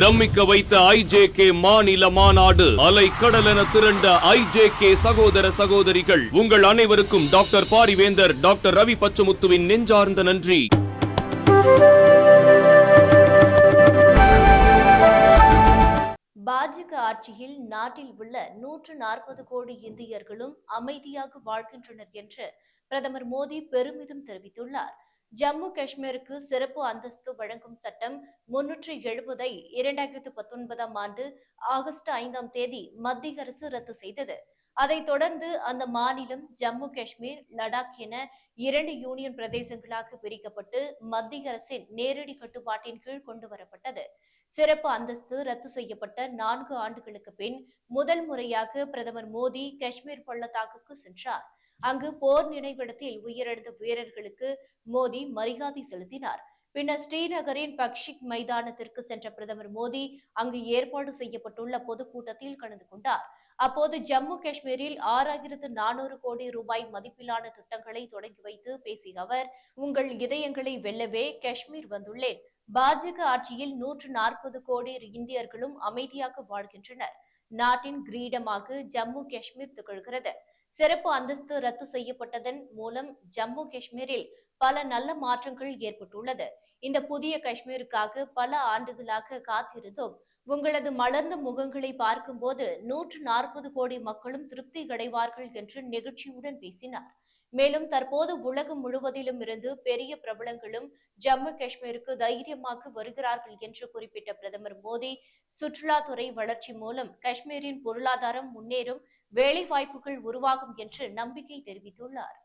பிரமிக்க வைத்த ஐஜேகே மாநில மாநாடு அலை கடல் என திரண்ட ஐஜேகே சகோதர சகோதரிகள் உங்கள் அனைவருக்கும் டாக்டர் பாரிவேந்தர் டாக்டர் ரவி பச்சமுத்துவின் நெஞ்சார்ந்த நன்றி. பாஜக ஆட்சியில் நாட்டில் உள்ள நூற்று நாற்பது கோடி இந்தியர்களும் அமைதியாக வாழ்கின்றனர் என்று பிரதமர் மோடி பெருமிதம் தெரிவித்துள்ளார். ஜம்மு காஷ்மீருக்கு சிறப்பு அந்தஸ்து வழங்கும் சட்டம் முன்னூற்றி எழுபதை இரண்டாயிரத்து பத்தொன்பதாம் ஆண்டு ஆகஸ்ட் ஐந்தாம் தேதி மத்திய அரசு ரத்து செய்தது. அதைத் தொடர்ந்து அந்த மாநிலம் ஜம்மு காஷ்மீர் லடாக் என இரண்டு யூனியன் பிரதேசங்களாக பிரிக்கப்பட்டு மத்திய அரசின் நேரடி கட்டுப்பாட்டின் கீழ் கொண்டு வரப்பட்டது. சிறப்பு அந்தஸ்து ரத்து செய்யப்பட்ட நான்கு ஆண்டுகளுக்கு பின் முதல் முறையாக பிரதமர் மோடி காஷ்மீர் பள்ளத்தாக்குக்கு சென்றார். அங்கு போர் நினைவிடத்தில் உயிரிழந்த வீரர்களுக்கு மோடி மரியாதை செலுத்தினார். பின்னர் ஸ்ரீநகரின் பக்ஷிக் மைதானத்திற்கு சென்ற பிரதமர் மோடி அங்கு ஏற்பாடு செய்யப்பட்டுள்ள பொதுக்கூட்டத்தில் கலந்து கொண்டார். அப்போது ஜம்மு காஷ்மீரில் ஆறாயிரத்து நானூறு கோடி ரூபாய் மதிப்பிலான திட்டங்களை தொடங்கி வைத்து பேசிய அவர் உங்கள் இதயங்களை வெல்லவே காஷ்மீர் வந்துள்ளேன். பாஜக ஆட்சியில் நூற்று நாற்பது கோடி இந்தியர்களும் அமைதியாக வாழ்கின்றனர். நாட்டின் கிரீடமாக ஜம்மு காஷ்மீர் திகழ்கிறது. சிறப்பு அந்தஸ்து ரத்து செய்யப்பட்டதன் மூலம் ஜம்மு காஷ்மீரில் பல நல்ல மாற்றங்கள் ஏற்பட்டுள்ளது. இந்த புதிய காஷ்மீருக்காக பல ஆண்டுகளாக காத்திருந்தும் உங்களது மலர்ந்த முகங்களை பார்க்கும்போது நூற்று நாற்பது கோடி மக்களும் திருப்தி அடைவார்கள் என்று நெகிழ்ச்சியுடன் பேசினார். மேலும் தற்போது உலகம் முழுவதிலும் இருந்து பெரிய பிரபலங்களும் ஜம்மு காஷ்மீருக்கு தைரியமாக வருகிறார்கள் என்று குறிப்பிட்ட பிரதமர் மோடி சுற்றுலாத்துறை வளர்ச்சி மூலம் காஷ்மீரின் பொருளாதாரம் முன்னேறும் வேலை வாய்ப்புகள் உருவாகும் என்று நம்பிக்கை தெரிவித்துள்ளார்.